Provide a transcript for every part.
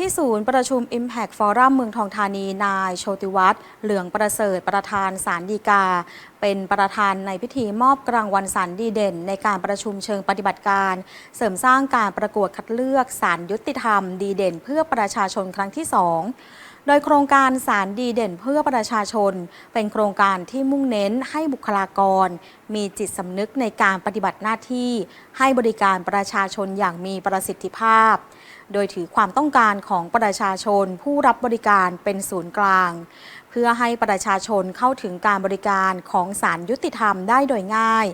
ที่ศูนย์ประชุม Impact Forum เมืองทองธานี นายโชติวัฒน์เหลืองประเสริฐประธานสารดีกา เป็นประธานในพิธีมอบรางวัลสารดีเด่น ในการประชุมเชิงปฏิบัติการ เสริมสร้างการประกวดคัดเลือกสารยุติธรรมดีเด่น เพื่อประชาชนครั้งที่2โดยโครงการสารดีเด่นเพื่อประชาชน เป็นโครงการที่มุ่งเน้นให้บุคลากร มีจิตสำนึกในการปฏิบัติหน้าที่ ให้บริการประชาชนอย่างมีประสิทธิภาพ โดยถือความต้องการของประชาชนผู้รับบริการเป็นศูนย์กลาง เพื่อให้ประชาชนเข้าถึงการบริการของศาลยุติธรรมได้โดยง่าย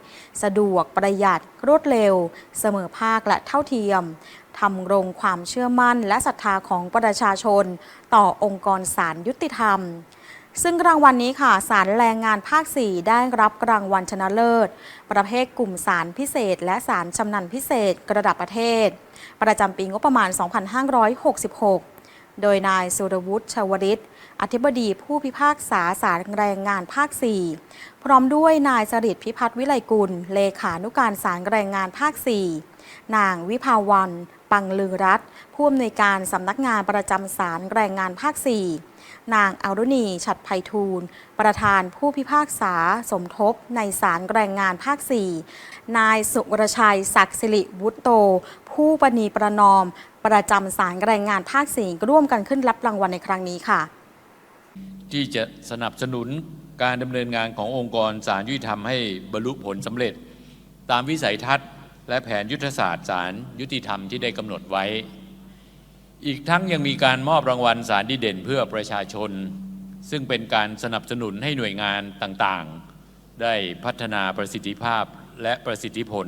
สะดวกประหยัดรวดเร็ว เสมอภาคและเท่าเทียมทำรงความเชื่อมั่นและศรัทธาของประชาชน ต่อองค์กรศาลยุติธรรม ซึ่งรางวัลนนี้ค่ะสารแรงงานภาค 4 ได้รับรางวัลชนะเลิศ ประเภทกลุ่มสารพิเศษ และสารชำนาญพิเศษ ระดับประเทศ ประจำปีงบประมาณ 2566 โดยนายสุรวุฒิชวริต อธิบดีผู้พิพากษาศาลแรงงานภาค 4 พร้อมด้วยนายสริตพิพัฒน์วิไลกุล เลขานุการศาลแรงงานภาค 4 นางวิภาวัน ปังลือรัตผู้อำนวยการสำนักงานประจำศาลแรงงานภาค 4 นางอารุณี ฉัดไพฑูรย์ประธานผู้พิพากษาสมทบในศาลแรงงานภาค 4 นายสุรชัยศักดิ์สิริวุฒโต ผู้ประนีประนอม ประจำศาลแรงงานภาค4ร่วมกันขึ้นรับรางวัลในครั้งนี้ค่ะ ที่จะสนับสนุนการดำเนินงานขององค์กรศาลยุติธรรมให้บรรลุผลสำเร็จ ตามวิสัยทัศน์ และแผนยุทธศาสตร์ศาลยุติธรรมที่ได้กำหนดไว้ อีกทั้งยังมีการมอบรางวัลสารดีเด่นเพื่อประชาชน ซึ่งเป็นการสนับสนุนให้หน่วยงานต่างๆ ได้พัฒนาประสิทธิภาพและประสิทธิผล